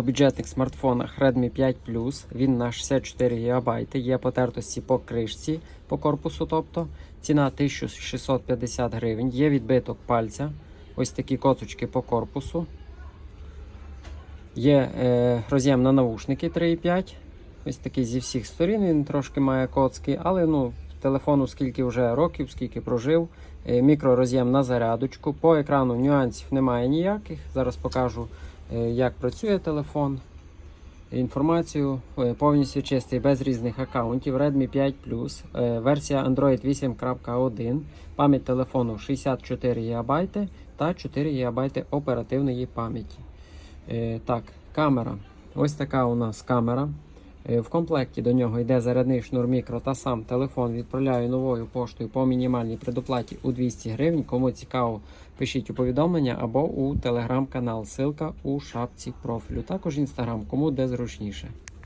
У бюджетних смартфонах Redmi 5 Plus, він на 64 ГБ, є потертості по кришці, по корпусу, тобто ціна 1650 гривень, є відбиток пальця, ось такі коцочки по корпусу. Є е, роз'єм на навушники 3,5. Ось такий зі всіх сторін, він трошки має коцки, але ну, телефону скільки вже років, скільки прожив. Е, мікророз'єм на зарядочку. По екрану нюансів немає ніяких. Зараз покажу, е, як працює телефон. Інформацію е, повністю чистий, без різних аккаунтів. Redmi 5 Plus, версія Android 8.1, пам'ять телефону 64 ГБ та 4 ГБ оперативної пам'яті. Так, камера. Ось така у нас камера. Е, В комплекті до нього йде зарядний шнур мікро та сам телефон. Відправляю новою поштою по мінімальній предоплаті у 200 гривень. Кому цікаво, пишіть у повідомлення або у телеграм-канал. Ссылка у шапці профілю. Також інстаграм, кому де зручніше.